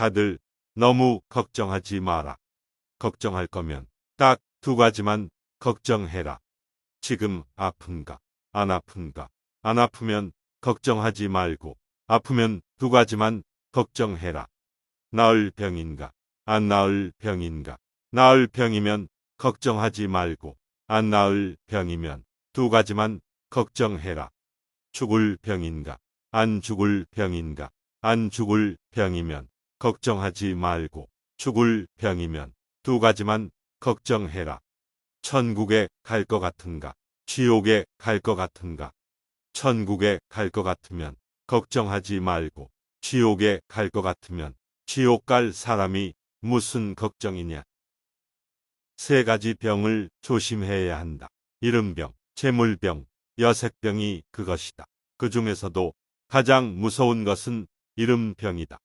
다들 너무 걱정하지 마라. 걱정할 거면 딱 두 가지만 걱정해라. 지금 아픈가? 안 아픈가? 안 아프면 걱정하지 말고 아프면 두 가지만 걱정해라. 나을 병인가? 안 나을 병인가? 나을 병이면 걱정하지 말고 안 나을 병이면 두 가지만 걱정해라. 죽을 병인가? 안 죽을 병인가? 안 죽을 병이면 걱정하지 말고 죽을 병이면 두 가지만 걱정해라. 천국에 갈 것 같은가? 지옥에 갈 것 같은가? 천국에 갈 것 같으면 걱정하지 말고 지옥에 갈 것 같으면 지옥 갈 사람이 무슨 걱정이냐? 세 가지 병을 조심해야 한다. 이른병, 재물병, 여색병이 그것이다. 그 중에서도 가장 무서운 것은 이름병이다.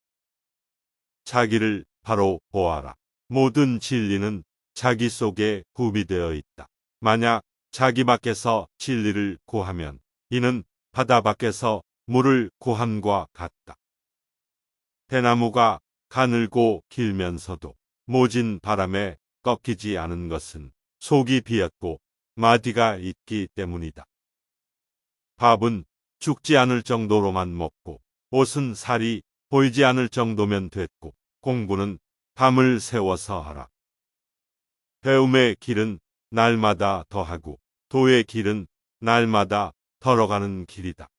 자기를 바로 보아라. 모든 진리는 자기 속에 구비되어 있다. 만약 자기 밖에서 진리를 구하면 이는 바다 밖에서 물을 구함과 같다. 대나무가 가늘고 길면서도 모진 바람에 꺾이지 않은 것은 속이 비었고 마디가 있기 때문이다. 밥은 죽지 않을 정도로만 먹고 옷은 살이 보이지 않을 정도면 됐고 공부는 밤을 새워서 하라. 배움의 길은 날마다 더하고 도의 길은 날마다 덜어가는 길이다.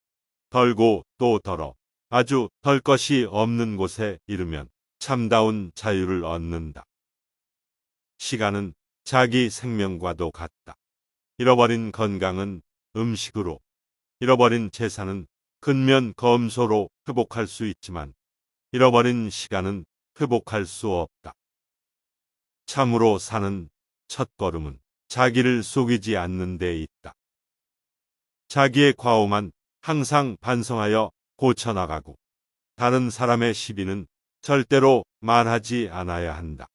덜고 또 덜어 아주 덜 것이 없는 곳에 이르면 참다운 자유를 얻는다. 시간은 자기 생명과도 같다. 잃어버린 건강은 음식으로, 잃어버린 재산은 근면 검소로 회복할 수 있지만 잃어버린 시간은 회복할 수 없다. 참으로 사는 첫걸음은 자기를 속이지 않는 데 있다. 자기의 과오만 항상 반성하여 고쳐나가고 다른 사람의 시비는 절대로 말하지 않아야 한다.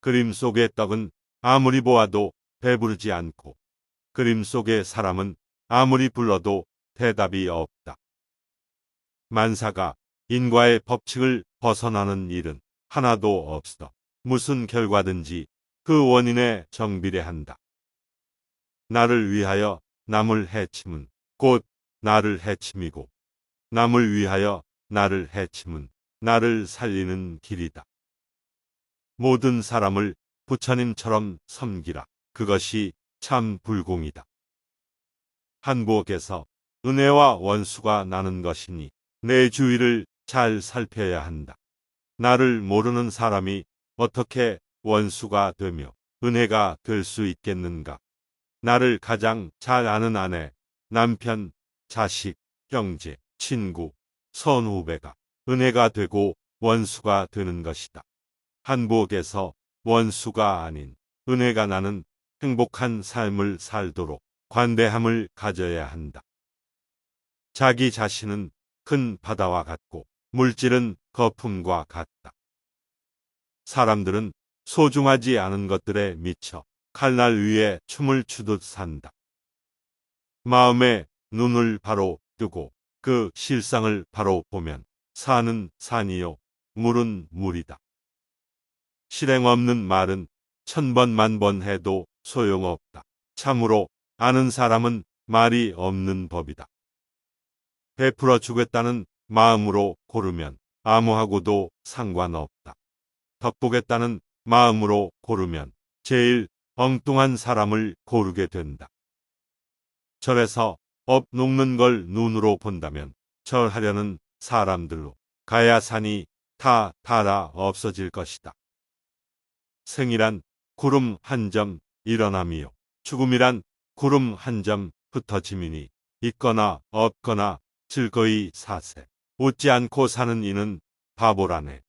그림 속의 떡은 아무리 보아도 배부르지 않고 그림 속의 사람은 아무리 불러도 대답이 없다. 만사가 인과의 법칙을 벗어나는 일은 하나도 없어. 무슨 결과든지 그 원인에 정비례한다. 나를 위하여 남을 해침은 곧 나를 해침이고 남을 위하여 나를 해침은 나를 살리는 길이다. 모든 사람을 부처님처럼 섬기라. 그것이 참 불공이다. 한국에서 은혜와 원수가 나는 것이니 내 주위를 잘 살펴야 한다. 나를 모르는 사람이 어떻게 원수가 되며 은혜가 될 수 있겠는가? 나를 가장 잘 아는 아내, 남편, 자식, 형제, 친구, 선후배가 은혜가 되고 원수가 되는 것이다. 한복에서 원수가 아닌 은혜가 나는 행복한 삶을 살도록 관대함을 가져야 한다. 자기 자신은 큰 바다와 같고 물질은 거품과 같다. 사람들은 소중하지 않은 것들에 미쳐 칼날 위에 춤을 추듯 산다. 마음에 눈을 바로 뜨고 그 실상을 바로 보면 산은 산이요, 물은 물이다. 실행 없는 말은 천번 만번 해도 소용없다. 참으로 아는 사람은 말이 없는 법이다. 베풀어 주겠다는 마음으로 고르면 아무하고도 상관없다. 덕보겠다는 마음으로 고르면 제일 엉뚱한 사람을 고르게 된다. 절에서 업 녹는 걸 눈으로 본다면 절하려는 사람들로 가야 산이 다 달아 없어질 것이다. 생이란 구름 한 점 일어남이요. 죽음이란 구름 한 점 흩어짐이니 있거나 없거나 즐거이 사세. 웃지 않고 사는 이는 바보라네.